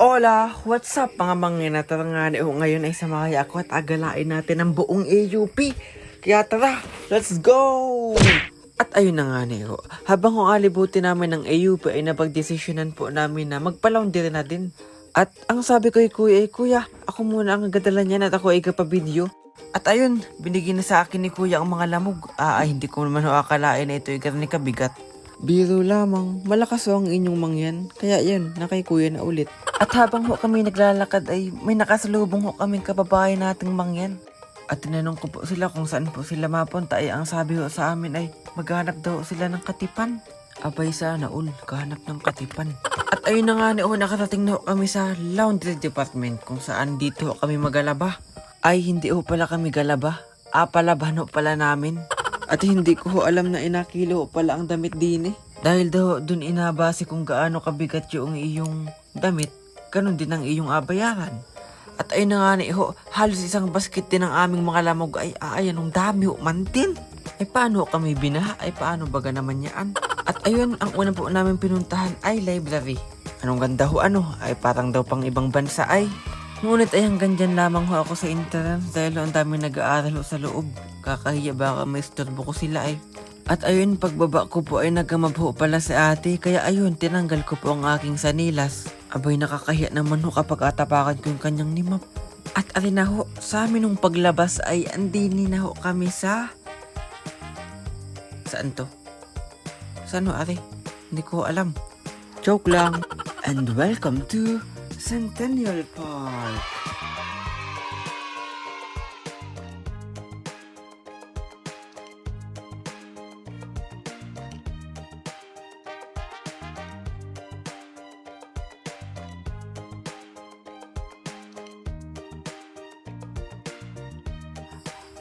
Hola! What's up mga mangin na tara nga o ngayon ay samahay ako at agalain natin ang buong AUP. Kaya tara, let's go! At ayun na nga niyo, habang alibuti namin ng AUP ay napagdesisyonan po namin na magpa-laundry na din. At ang sabi ko kay kuya ay, kuya, ako muna ang gadala niyan at ako ay kapabideo. At ayun, binigyan na sa akin ni kuya ang mga lamog. Ah, ay, hindi ko naman akalain na ito ay ganun kabigat. Biro lamang, malakas ho ang inyong mangyan. Kaya yun, na kay kuya na ulit. At habang ho kami naglalakad ay may nakasalubong ho kaming kababae nating mangyan. At tinanong ko po sila kung saan po sila mapunta ay ang sabi ho sa amin ay maghanap daw sila ng katipan. Abay sana ul, kahanap ng katipan. At ayun na nga ni oh, nakarating na ho kami sa laundry department kung saan dito ho kami magalaba. Ay hindi ho pala kami galaba, ah palaban ho pala namin. At hindi ko alam na inakilo pala ang damit din eh. Dahil daw dun inabase kung gaano kabigat yung iyong damit, ganun din ang iyong abayaran. At ayun na nga ni ho, halos isang basket din ng aming mga lamog ay aayan ng dami ho mantin. Ay paano kami binaha? Ay paano baga naman yan? At ayun, ang una po namin pinuntahan ay library. Anong ganda ho ano? Ay parang daw pang ibang bansa ay. Ngunit ay hanggang dyan lamang ho ako sa internet dahil ang dami nag-aaral sa loob. Kakahiya baka may istorbo ko sila ay. At ayun, pagbaba ko po ay nagamab ho pala si ate, kaya ayun, tinanggal ko po ang aking sanilas. Abay, nakakahiya naman ho kapag atapakan ko yung kanyang nimap. At alin na ho, sa amin nung paglabas ay andini na ho kami sa... Saan to? Saan ho, ate? Hindi ko alam. Joke lang. And welcome to Centennial Park.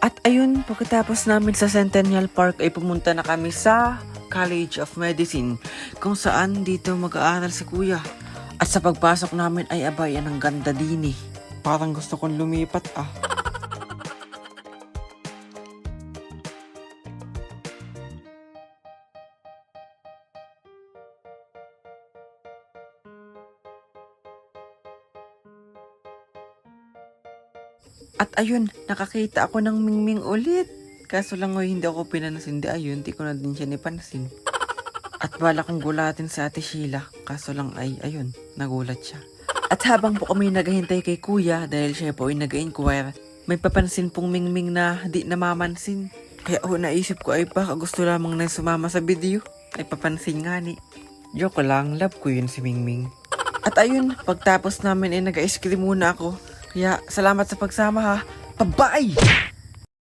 At ayun, pagkatapos namin sa Centennial Park ay pumunta na kami sa College of Medicine kung saan dito mag-aaral si kuya. At sa pagpasok namin ay abay ang ganda din eh. Parang gusto kong lumipat ah. At ayun, nakakita ako ng mingming ulit. Kaso lang ngayon hindi ako pinanasin. Di ayun, di ko na din siya nipansin. At bala kong gulatin sa ate Sheila. Kaso lang ay, ayun, nagulat siya. At habang po kami naghahintay kay kuya dahil siya po ay nag-inquire, may papansin pong mingming na di namamansin. Kaya ako naisip ko ay baka gusto lamang na sumama sa video. Ay papansin nga ni. Joke lang, love ko yun si Mingming. At ayun, pagtapos namin ay nag-ice cream muna ako. Kaya salamat sa pagsama ha. Bye-bye!